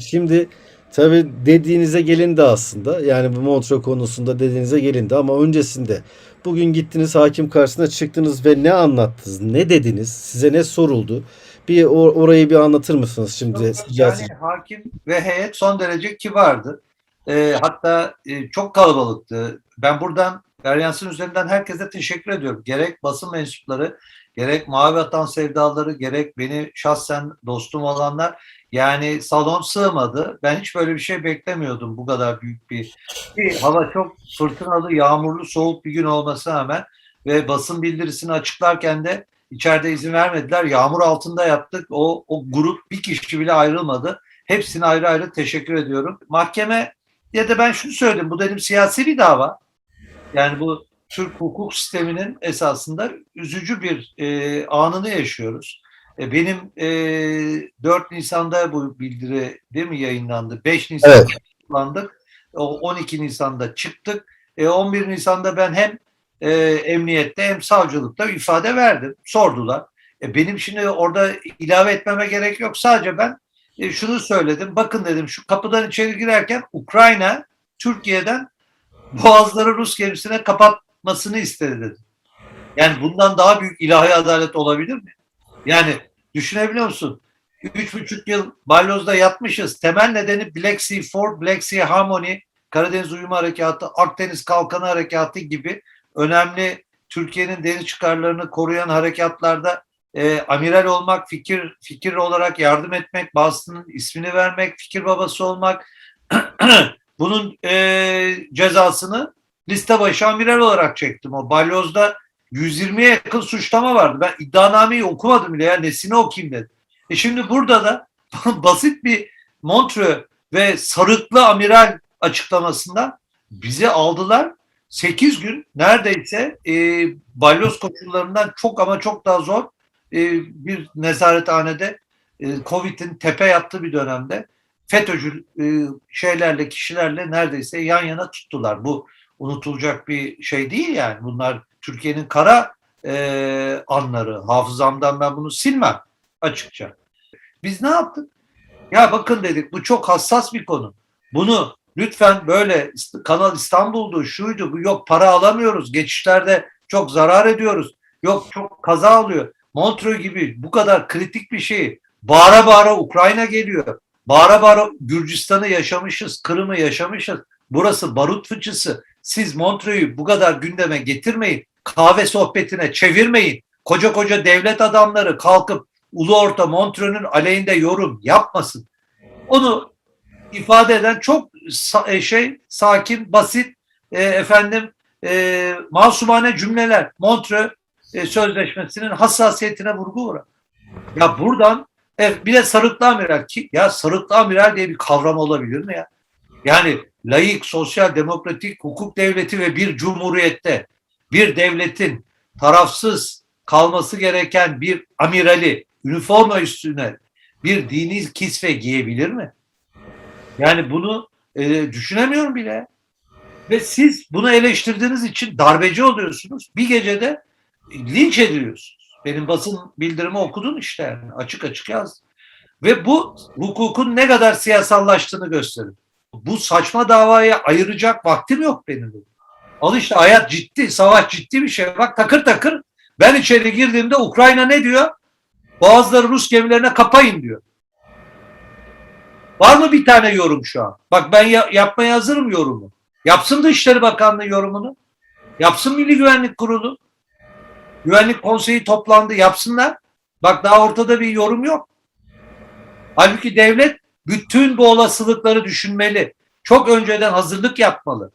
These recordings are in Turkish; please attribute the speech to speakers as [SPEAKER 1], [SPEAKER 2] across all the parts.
[SPEAKER 1] Şimdi tabii dediğinize gelindi aslında. Yani bu Montreux konusunda dediğinize gelindi ama öncesinde bugün gittiniz hakim karşısına çıktınız ve ne anlattınız? Ne dediniz? Size ne soruldu? Bir or- orayı bir anlatır mısınız şimdi?
[SPEAKER 2] Yani hakim ve heyet son derece kibardı. Ee, hatta e, çok kalabalıktı. Ben buradan Garyans'ın üzerinden herkese teşekkür ediyorum. Gerek basın mensupları, gerek Mavi Vatan sevdaları, gerek beni şahsen dostum olanlar. Yani salon sığmadı. Ben hiç böyle bir şey beklemiyordum bu kadar büyük bir. bir hava çok fırtınalı, yağmurlu, soğuk bir gün olmasına rağmen ve basın bildirisini açıklarken de İçeride izin vermediler. Yağmur altında yaptık. O, o grup bir kişi bile ayrılmadı. Hepsine ayrı ayrı teşekkür ediyorum. Mahkeme ya da ben şunu söyledim. Bu dedim siyasi bir dava. Yani bu Türk hukuk sisteminin esasında üzücü bir e, anını yaşıyoruz. E, benim e, 4 Nisan'da bu bildiri değil mi yayınlandı? 5 Nisan'da
[SPEAKER 1] Evet.
[SPEAKER 2] tutuklandık. O 12 Nisan'da çıktık. E, 11 Nisan'da ben hem e, emniyette hem savcılıkta ifade verdim. Sordular. E, benim şimdi orada ilave etmeme gerek yok. Sadece ben e, şunu söyledim. Bakın dedim şu kapıdan içeri girerken Ukrayna Türkiye'den boğazları Rus gemisine kapatmasını istedi dedim. Yani bundan daha büyük ilahi adalet olabilir mi? Yani düşünebiliyor musun? Üç buçuk yıl balyozda yatmışız. Temel nedeni Black Sea Four, Black Sea Harmony, Karadeniz Uyumu Harekatı, Akdeniz Kalkanı Harekatı gibi önemli Türkiye'nin deniz çıkarlarını koruyan harekatlarda e, amiral olmak, fikir fikir olarak yardım etmek, bazısının ismini vermek, fikir babası olmak, bunun e, cezasını liste başı amiral olarak çektim. O balyozda 120'ye yakın suçlama vardı. Ben iddianameyi okumadım bile ya nesini okuyayım dedim. E şimdi burada da basit bir Montreux ve sarıklı amiral açıklamasında bizi aldılar 8 gün neredeyse e, balyoz koşullarından çok ama çok daha zor e, bir nezarethanede e, Covid'in tepe yattığı bir dönemde FETÖ'cü e, şeylerle kişilerle neredeyse yan yana tuttular. Bu unutulacak bir şey değil yani. Bunlar Türkiye'nin kara e, anları. Hafızamdan ben bunu silmem açıkça. Biz ne yaptık? Ya bakın dedik bu çok hassas bir konu. Bunu lütfen böyle Kanal İstanbul'du, şuydu, bu yok para alamıyoruz, geçişlerde çok zarar ediyoruz, yok çok kaza oluyor. Montreux gibi bu kadar kritik bir şeyi bağıra bağıra Ukrayna geliyor. Bağıra bağıra Gürcistan'ı yaşamışız, Kırım'ı yaşamışız. Burası barut fıçısı. Siz Montreux'u bu kadar gündeme getirmeyin. Kahve sohbetine çevirmeyin. Koca koca devlet adamları kalkıp ulu orta Montreux'un aleyhinde yorum yapmasın. Onu ifade eden çok e, şey sakin, basit, e, efendim e, masumane cümleler. Montreux e, Sözleşmesi'nin hassasiyetine vurgu uğrar. Ya buradan e, bir de sarıklı amiral ki ya sarıklı amiral diye bir kavram olabilir mi ya? Yani layık, sosyal, demokratik hukuk devleti ve bir cumhuriyette bir devletin tarafsız kalması gereken bir amirali üniforma üstüne bir dini kisve giyebilir mi? Yani bunu e, düşünemiyorum bile. Ve siz bunu eleştirdiğiniz için darbeci oluyorsunuz. Bir gecede linç ediliyorsunuz. Benim basın bildirimi okudun işte yani. Açık açık yazdım. Ve bu hukukun ne kadar siyasallaştığını gösterir. Bu saçma davayı ayıracak vaktim yok benim. Al işte hayat ciddi, savaş ciddi bir şey. Bak takır takır ben içeri girdiğimde Ukrayna ne diyor? Boğazları Rus gemilerine kapayın diyor. Var mı bir tane yorum şu an? Bak ben ya- yapmaya hazırım yorumu. Yapsın Dışişleri Bakanlığı yorumunu. Yapsın Milli Güvenlik Kurulu. Güvenlik Konseyi toplandı. Yapsınlar. Bak daha ortada bir yorum yok. Halbuki devlet bütün bu olasılıkları düşünmeli. Çok önceden hazırlık yapmalı.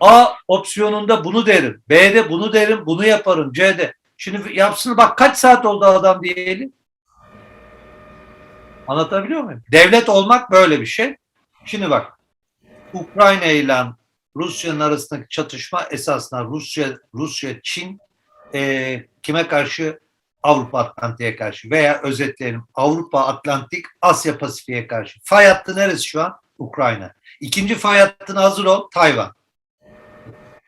[SPEAKER 2] A opsiyonunda bunu derim. B'de bunu derim, bunu yaparım. C'de. Şimdi yapsın bak kaç saat oldu adam diyelim. Anlatabiliyor muyum? Devlet olmak böyle bir şey. Şimdi bak Ukrayna ile Rusya'nın arasındaki çatışma esasında Rusya, Rusya, Çin e, kime karşı? Avrupa Atlantik'e karşı veya özetleyelim Avrupa Atlantik Asya Pasifik'e karşı. Fay hattı neresi şu an? Ukrayna. İkinci fay hattına hazır ol Tayvan.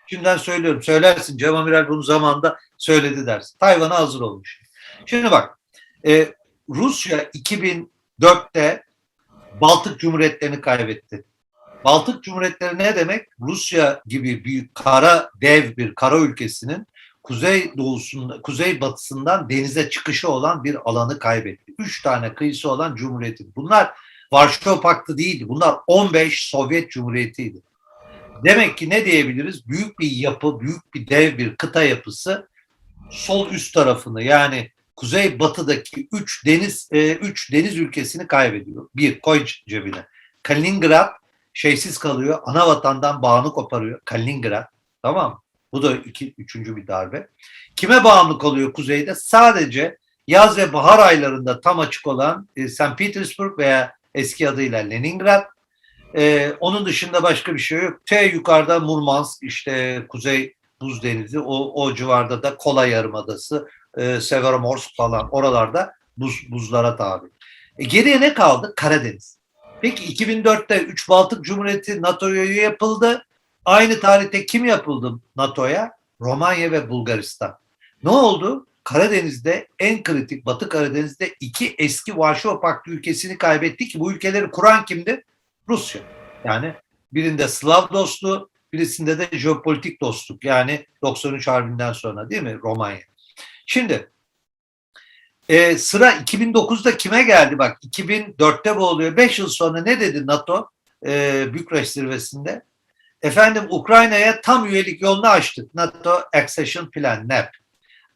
[SPEAKER 2] Şimdiden söylüyorum. Söylersin. Cem Amiral bunu zamanında söyledi dersin. Tayvan'a hazır olmuş. Şimdi bak e, Rusya 2004'te Baltık Cumhuriyetlerini kaybetti. Baltık Cumhuriyetleri ne demek? Rusya gibi büyük kara dev bir kara ülkesinin kuzey doğusunda, kuzey batısından denize çıkışı olan bir alanı kaybetti. Üç tane kıyısı olan cumhuriyetin. Bunlar Varşova Paktı değildi. Bunlar 15 Sovyet Cumhuriyeti'ydi. Demek ki ne diyebiliriz? Büyük bir yapı, büyük bir dev bir kıta yapısı sol üst tarafını yani kuzey batıdaki üç deniz e, üç deniz ülkesini kaybediyor. Bir koy cebine. Kaliningrad şeysiz kalıyor. Ana vatandan bağını koparıyor. Kaliningrad. Tamam mı? Bu da iki, üçüncü bir darbe. Kime bağımlı kalıyor kuzeyde? Sadece yaz ve bahar aylarında tam açık olan e, St. Petersburg veya eski adıyla Leningrad. E, onun dışında başka bir şey yok. T yukarıda Murmansk, işte Kuzey Buz Denizi, o, o civarda da Kola Yarımadası, e, Severomorsk falan oralarda buz, buzlara tabi. E, geriye ne kaldı? Karadeniz. Peki 2004'te 3 Baltık Cumhuriyeti NATO'ya yapıldı. Aynı tarihte kim yapıldı NATO'ya? Romanya ve Bulgaristan. Ne oldu? Karadeniz'de en kritik Batı Karadeniz'de iki eski Varşova Paktı ülkesini kaybetti ki bu ülkeleri kuran kimdi? Rusya. Yani birinde Slav dostluğu, birisinde de jeopolitik dostluk. Yani 93 Harbi'nden sonra değil mi Romanya? Şimdi e, sıra 2009'da kime geldi? Bak 2004'te bu oluyor. 5 yıl sonra ne dedi NATO e, Bükreş zirvesinde? Efendim Ukrayna'ya tam üyelik yolunu açtık. NATO Accession Plan, NAP.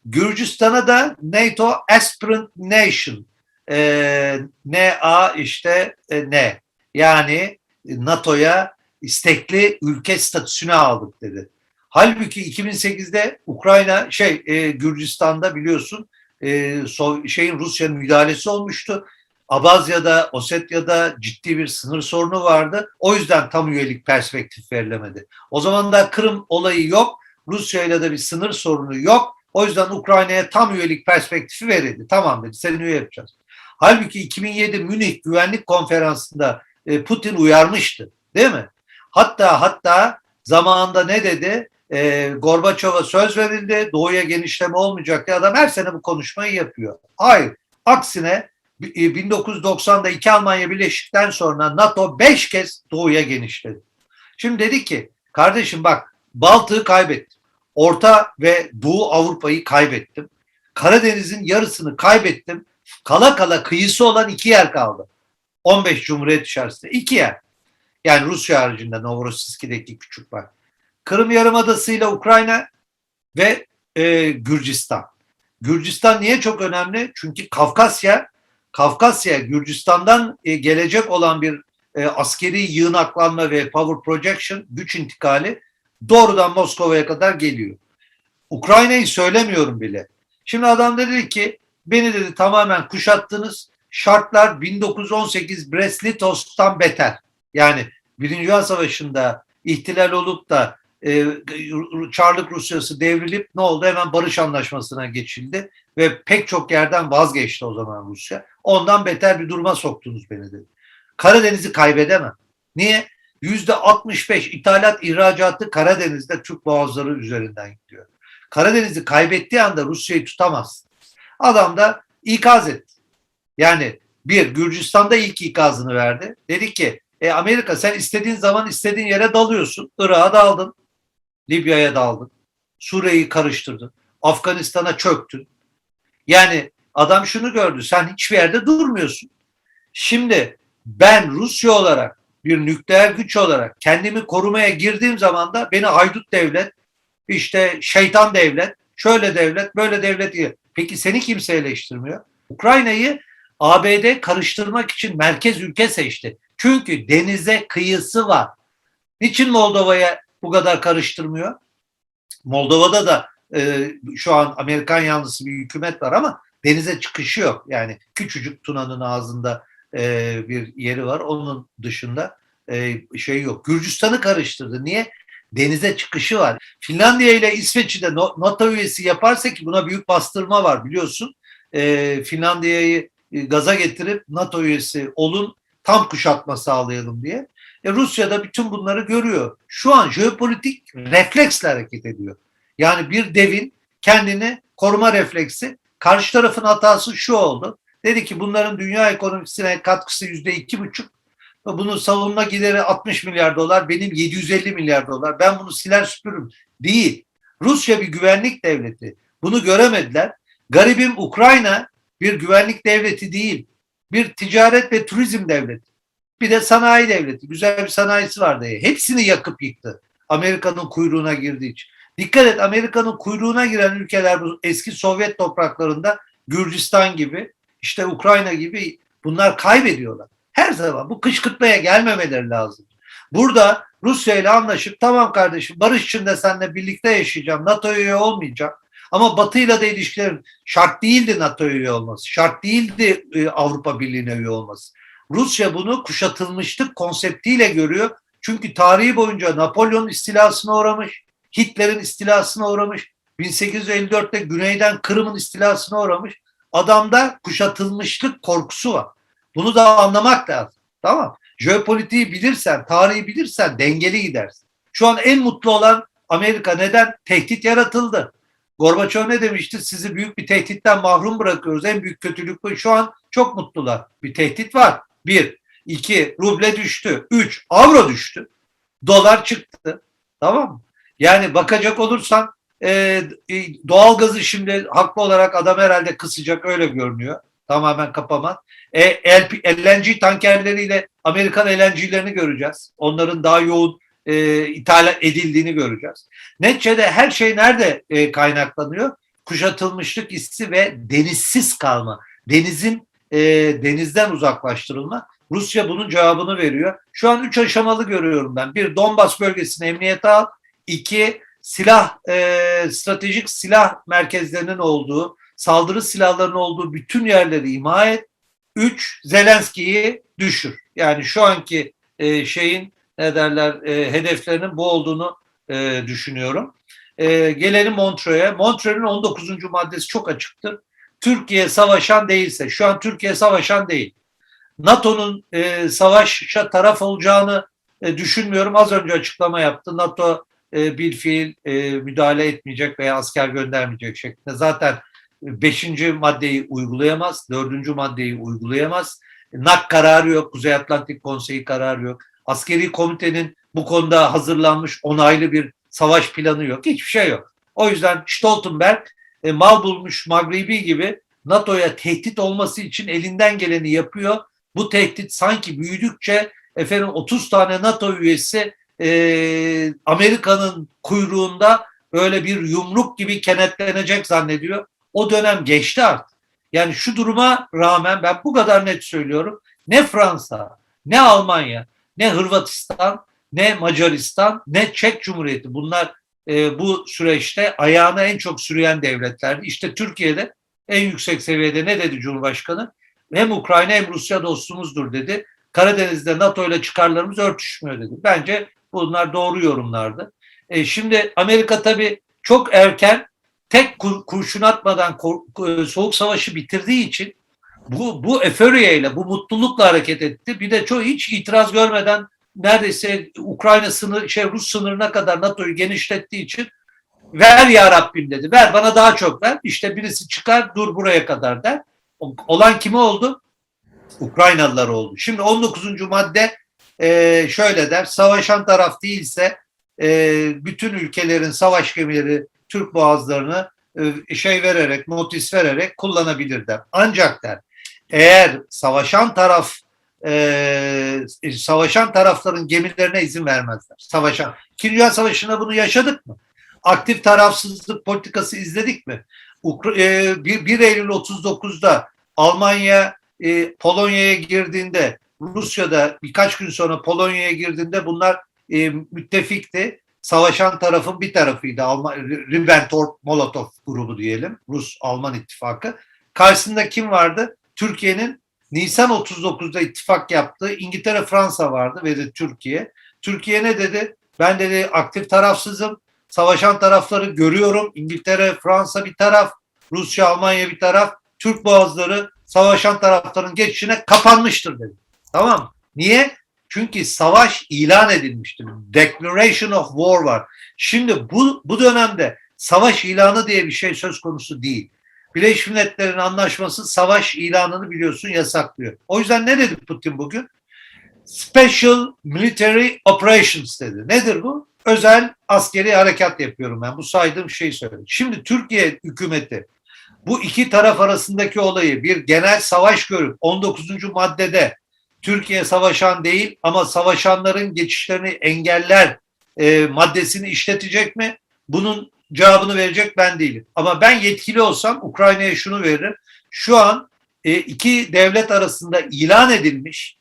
[SPEAKER 2] Gürcistan'a da NATO Aspirant Nation, e, NA işte e, ne? Yani NATO'ya istekli ülke statüsünü aldık dedi. Halbuki 2008'de Ukrayna şey e, Gürcistan'da biliyorsun e, so, şeyin Rusya'nın müdahalesi olmuştu. Abazya'da, Osetya'da ciddi bir sınır sorunu vardı. O yüzden tam üyelik perspektif verilemedi. O zaman da Kırım olayı yok. Rusya ile de bir sınır sorunu yok. O yüzden Ukrayna'ya tam üyelik perspektifi verildi. Tamam dedi, seni üye yapacağız. Halbuki 2007 Münih Güvenlik Konferansı'nda e, Putin uyarmıştı. Değil mi? Hatta hatta zamanında ne dedi? E, Gorbaçov'a söz verildi. Doğuya genişleme olmayacak diye adam her sene bu konuşmayı yapıyor. Hayır. Aksine 1990'da iki Almanya birleştikten sonra NATO beş kez doğuya genişledi. Şimdi dedi ki kardeşim bak Baltık'ı kaybettim. Orta ve Doğu Avrupa'yı kaybettim. Karadeniz'in yarısını kaybettim. Kala kala kıyısı olan iki yer kaldı. 15 Cumhuriyet içerisinde. iki yer. Yani Rusya haricinde Novorossiysk'deki küçük bak. Kırım Yarımadası ile Ukrayna ve e, Gürcistan. Gürcistan niye çok önemli? Çünkü Kafkasya, Kafkasya Gürcistan'dan e, gelecek olan bir e, askeri yığınaklanma ve power projection, güç intikali doğrudan Moskova'ya kadar geliyor. Ukrayna'yı söylemiyorum bile. Şimdi adam dedi ki beni dedi tamamen kuşattınız. Şartlar 1918 Brest-Litows'tan beter. Yani Birinci Dünya Savaşı'nda ihtilal olup da e, Çarlık Rusyası devrilip ne oldu? Hemen barış anlaşmasına geçildi ve pek çok yerden vazgeçti o zaman Rusya. Ondan beter bir duruma soktunuz beni dedi. Karadeniz'i kaybedemem. Niye? Yüzde 65 ithalat ihracatı Karadeniz'de Türk boğazları üzerinden gidiyor. Karadeniz'i kaybettiği anda Rusya'yı tutamaz. Adam da ikaz etti. Yani bir Gürcistan'da ilk ikazını verdi. Dedi ki e Amerika sen istediğin zaman istediğin yere dalıyorsun. Irak'a daldın. Libya'ya daldın. Suriye'yi karıştırdın. Afganistan'a çöktün. Yani adam şunu gördü. Sen hiçbir yerde durmuyorsun. Şimdi ben Rusya olarak bir nükleer güç olarak kendimi korumaya girdiğim zaman da beni haydut devlet, işte şeytan devlet, şöyle devlet, böyle devlet diye. Peki seni kimse eleştirmiyor. Ukrayna'yı ABD karıştırmak için merkez ülke seçti. Çünkü denize kıyısı var. Niçin Moldova'ya bu kadar karıştırmıyor? Moldova'da da e, şu an Amerikan yanlısı bir hükümet var ama denize çıkışı yok. Yani küçücük Tuna'nın ağzında e, bir yeri var. Onun dışında e, şey yok. Gürcistan'ı karıştırdı. Niye? Denize çıkışı var. Finlandiya ile İsveç'i de NATO üyesi yaparsa ki buna büyük bastırma var biliyorsun. E, Finlandiya'yı gaza getirip NATO üyesi olun tam kuşatma sağlayalım diye. E, Rusya bütün bunları görüyor. Şu an jeopolitik refleksle hareket ediyor. Yani bir devin kendini koruma refleksi. Karşı tarafın hatası şu oldu. Dedi ki bunların dünya ekonomisine katkısı yüzde iki buçuk. Bunun savunma gideri 60 milyar dolar, benim 750 milyar dolar. Ben bunu siler süpürürüm. Değil. Rusya bir güvenlik devleti. Bunu göremediler. Garibim Ukrayna bir güvenlik devleti değil. Bir ticaret ve turizm devleti. Bir de sanayi devleti. Güzel bir sanayisi vardı. Hepsini yakıp yıktı. Amerika'nın kuyruğuna girdiği için. Dikkat et Amerika'nın kuyruğuna giren ülkeler bu eski Sovyet topraklarında Gürcistan gibi işte Ukrayna gibi bunlar kaybediyorlar. Her zaman bu kışkırtmaya gelmemeleri lazım. Burada Rusya ile anlaşıp tamam kardeşim barış içinde seninle birlikte yaşayacağım. NATO'ya üye olmayacağım. Ama Batı ile de ilişkilerim şart değildi NATO'ya üye olması. Şart değildi e, Avrupa Birliği'ne üye olması. Rusya bunu kuşatılmışlık konseptiyle görüyor. Çünkü tarihi boyunca Napolyon istilasına uğramış, Hitler'in istilasına uğramış, 1854'te güneyden Kırım'ın istilasına uğramış. Adamda kuşatılmışlık korkusu var. Bunu da anlamak lazım. Tamam. Jeopolitiği bilirsen, tarihi bilirsen dengeli gidersin. Şu an en mutlu olan Amerika neden? Tehdit yaratıldı. Gorbaçov ne demişti? Sizi büyük bir tehditten mahrum bırakıyoruz. En büyük kötülük bu. Şu an çok mutlular. Bir tehdit var. Bir. iki Ruble düştü. Üç. Avro düştü. Dolar çıktı. Tamam mı? Yani bakacak olursan e, doğalgazı şimdi haklı olarak adam herhalde kısacak öyle görünüyor. Tamamen kapamaz. E, LNG tankerleriyle Amerikan LNG'lerini göreceğiz. Onların daha yoğun e, ithal edildiğini göreceğiz. Neticede her şey nerede e, kaynaklanıyor? Kuşatılmışlık hissi ve denizsiz kalma. Denizin e, denizden uzaklaştırılma. Rusya bunun cevabını veriyor. Şu an üç aşamalı görüyorum ben. Bir, Donbas bölgesini emniyete al. İki, silah, e, stratejik silah merkezlerinin olduğu, saldırı silahlarının olduğu bütün yerleri imha et. Üç, Zelenski'yi düşür. Yani şu anki e, şeyin ne derler e, hedeflerinin bu olduğunu e, düşünüyorum. E, gelelim Montreux'e. Montreux'un 19. maddesi çok açıktır. Türkiye savaşan değilse, şu an Türkiye savaşan değil. NATO'nun e, savaşa taraf olacağını e, düşünmüyorum. Az önce açıklama yaptı. NATO e, bir fiil e, müdahale etmeyecek veya asker göndermeyecek şeklinde. Zaten beşinci maddeyi uygulayamaz, dördüncü maddeyi uygulayamaz. NAK kararı yok, Kuzey Atlantik Konseyi kararı yok. Askeri komitenin bu konuda hazırlanmış onaylı bir savaş planı yok. Hiçbir şey yok. O yüzden Stoltenberg e, mal bulmuş Magribi gibi NATO'ya tehdit olması için elinden geleni yapıyor. Bu tehdit sanki büyüdükçe efendim 30 tane NATO üyesi e, Amerika'nın kuyruğunda böyle bir yumruk gibi kenetlenecek zannediyor. O dönem geçti artık. Yani şu duruma rağmen ben bu kadar net söylüyorum. Ne Fransa, ne Almanya, ne Hırvatistan, ne Macaristan, ne Çek Cumhuriyeti bunlar e, bu süreçte ayağına en çok sürüyen devletlerdi. İşte Türkiye'de en yüksek seviyede ne dedi Cumhurbaşkanı? Hem Ukrayna hem Rusya dostumuzdur dedi. Karadeniz'de NATO ile çıkarlarımız örtüşmüyor dedi. Bence bunlar doğru yorumlardı. E, şimdi Amerika tabii çok erken tek kur, kurşun atmadan kur, soğuk savaşı bitirdiği için bu bu eföryeyle, bu mutlulukla hareket etti. Bir de çok hiç itiraz görmeden neredeyse Ukrayna sınır, şey Rus sınırına kadar NATO'yu genişlettiği için ver ya Rabbim dedi. Ver bana daha çok ver. İşte birisi çıkar dur buraya kadar der. Olan kimi oldu? Ukraynalılar oldu. Şimdi 19. madde e, şöyle der. Savaşan taraf değilse e, bütün ülkelerin savaş gemileri Türk boğazlarını e, şey vererek, notis vererek kullanabilir der. Ancak der eğer savaşan taraf e, savaşan tarafların gemilerine izin vermezler. Savaşan. İkinci Dünya Savaşı'nda bunu yaşadık mı? Aktif tarafsızlık politikası izledik mi? Ukra e, 1, 1 Eylül 39'da Almanya e, Polonya'ya girdiğinde Rusya'da birkaç gün sonra Polonya'ya girdiğinde bunlar e, müttefikti. Savaşan tarafın bir tarafıydı. Alman, Ribbentrop-Molotov grubu diyelim. Rus-Alman ittifakı. Karşısında kim vardı? Türkiye'nin Nisan 39'da ittifak yaptığı İngiltere, Fransa vardı ve de Türkiye. Türkiye ne dedi? Ben dedi aktif tarafsızım. Savaşan tarafları görüyorum. İngiltere, Fransa bir taraf, Rusya, Almanya bir taraf. Türk boğazları savaşan tarafların geçişine kapanmıştır dedi. Tamam Niye? Çünkü savaş ilan edilmiştir. Declaration of War var. Şimdi bu, bu dönemde savaş ilanı diye bir şey söz konusu değil. Birleşmiş Milletler'in anlaşması savaş ilanını biliyorsun yasaklıyor. O yüzden ne dedi Putin bugün? Special Military Operations dedi. Nedir bu? Özel askeri harekat yapıyorum ben. Bu saydığım şeyi söyledim. Şimdi Türkiye hükümeti bu iki taraf arasındaki olayı bir genel savaş görüp 19. maddede Türkiye savaşan değil ama savaşanların geçişlerini engeller e, maddesini işletecek mi? Bunun cevabını verecek ben değilim. Ama ben yetkili olsam Ukrayna'ya şunu veririm. Şu an e, iki devlet arasında ilan edilmiş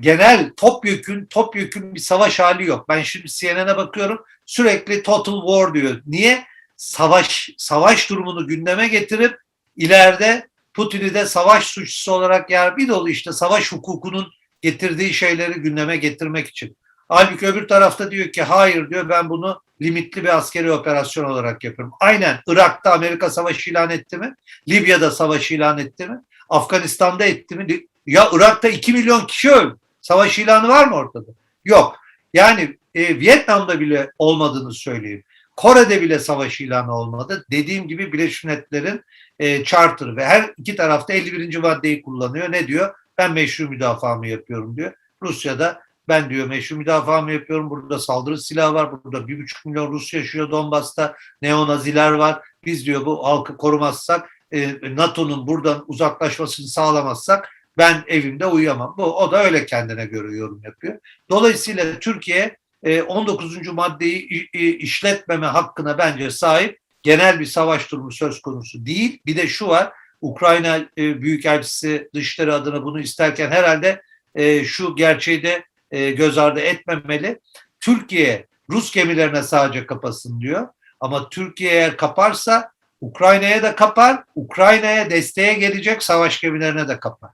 [SPEAKER 2] genel topyekün topyekün bir savaş hali yok. Ben şimdi CNN'e bakıyorum sürekli total war diyor. Niye? Savaş savaş durumunu gündeme getirip ileride Putin'i de savaş suçlusu olarak yer bir dolu işte savaş hukukunun getirdiği şeyleri gündeme getirmek için. Halbuki öbür tarafta diyor ki hayır diyor ben bunu limitli bir askeri operasyon olarak yapıyorum. Aynen Irak'ta Amerika savaşı ilan etti mi? Libya'da savaş ilan etti mi? Afganistan'da etti mi? Ya Irak'ta 2 milyon kişi öldü. Savaş ilanı var mı ortada? Yok. Yani e, Vietnam'da bile olmadığını söyleyeyim. Kore'de bile savaş ilanı olmadı. Dediğim gibi Birleşmiş Milletler'in e, charter ve her iki tarafta 51. maddeyi kullanıyor. Ne diyor? Ben meşru müdafaamı yapıyorum diyor. Rusya'da ben diyor meşru müdafaamı yapıyorum. Burada saldırı silahı var. Burada bir buçuk milyon Rus yaşıyor Donbas'ta. Neonaziler var. Biz diyor bu halkı korumazsak e, NATO'nun buradan uzaklaşmasını sağlamazsak ben evimde uyuyamam. Bu o da öyle kendine göre yorum yapıyor. Dolayısıyla Türkiye e, 19. maddeyi i- i- işletmeme hakkına bence sahip. Genel bir savaş durumu söz konusu değil. Bir de şu var. Ukrayna e, Büyükelçisi dışları adına bunu isterken herhalde e, şu gerçeği de e, göz ardı etmemeli. Türkiye Rus gemilerine sadece kapasın diyor. Ama Türkiye eğer kaparsa Ukrayna'ya da kapar, Ukrayna'ya desteğe gelecek savaş gemilerine de kapar.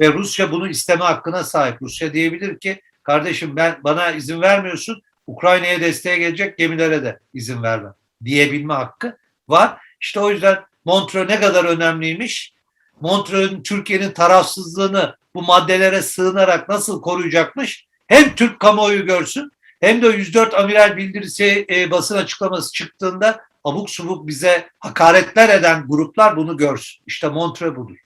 [SPEAKER 2] Ve Rusya bunu isteme hakkına sahip. Rusya diyebilir ki kardeşim ben bana izin vermiyorsun, Ukrayna'ya desteğe gelecek gemilere de izin vermem diyebilme hakkı var. İşte o yüzden Montreux ne kadar önemliymiş. Montreux'un Türkiye'nin tarafsızlığını bu maddelere sığınarak nasıl koruyacakmış? Hem Türk kamuoyu görsün hem de 104 amiral bildirisi e, basın açıklaması çıktığında abuk subuk bize hakaretler eden gruplar bunu görsün. İşte Montreux budur.